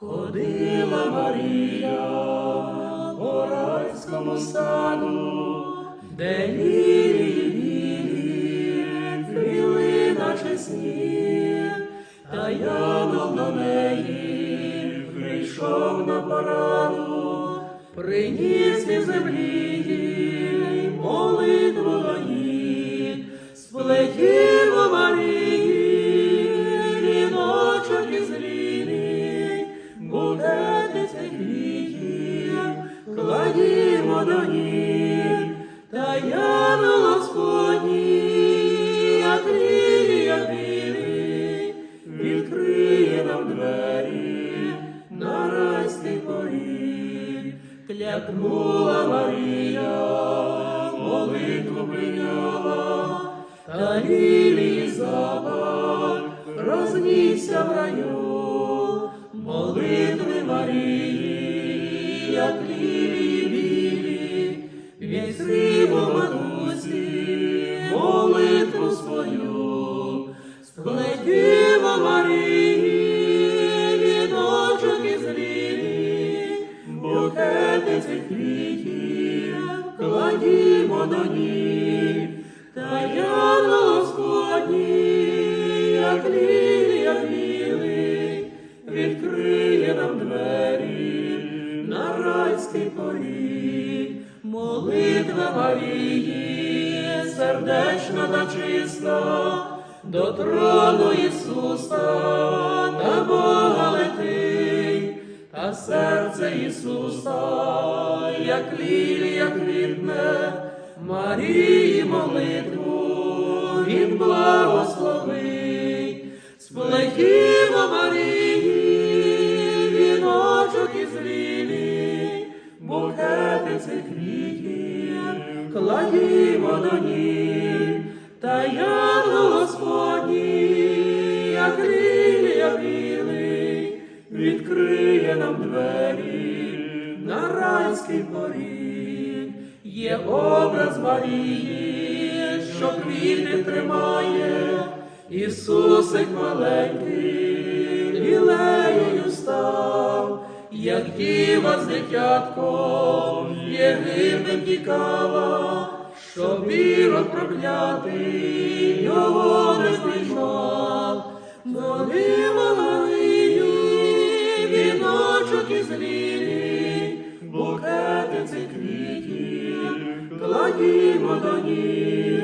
Ходила Марія по райському саду, де лілії білі цвіли наче сніг, та янув до неї прийшов на пораду, приніс із землі їй молитву до ніг, сплетів та янул Господній, як лілія двері на райський. Клякнула Марія, молитву прийняла, та лілії запах рознісся в раю, молитви відкрив у матусі молитву свою, сплетімо Марії, віночок із лілії, букети цих квітів, кладімо до ніг, та янголо Господній, як лілія білий, відкриє нам двері на райський поріг, молитва Марії, сердечна та чиста, до трону Ісуса та Бога летить, та серце Ісуса, як лілія квітне, Марії молитву Він благословить, сплетімо Марії, віночок із лілій, букети цих кладімо до ніг, та янгол Господній, як лілія білий, відкриє нам двері на райський поріг. Є образ Марії, що квіти тримає, Ісусик маленький, лілеєю став, як діва з дитятком Єгипет тікала, щоб ірод проклятий його не знайшов. Молимо Марію, віночок із лілій, букети цих квітів, кладімо до ніг,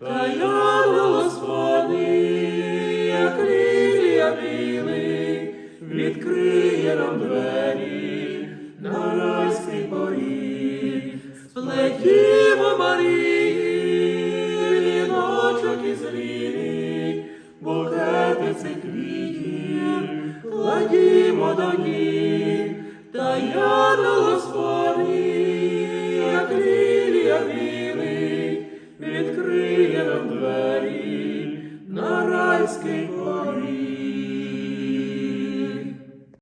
та янгол Господній, як лілія білий, відкриє миром двері, на райський порі, сплетімо Марії, віночок із ліни, букети цих квітів, кладімо до ніг, та я на Господі, як лілія білий, відкриє нам двері.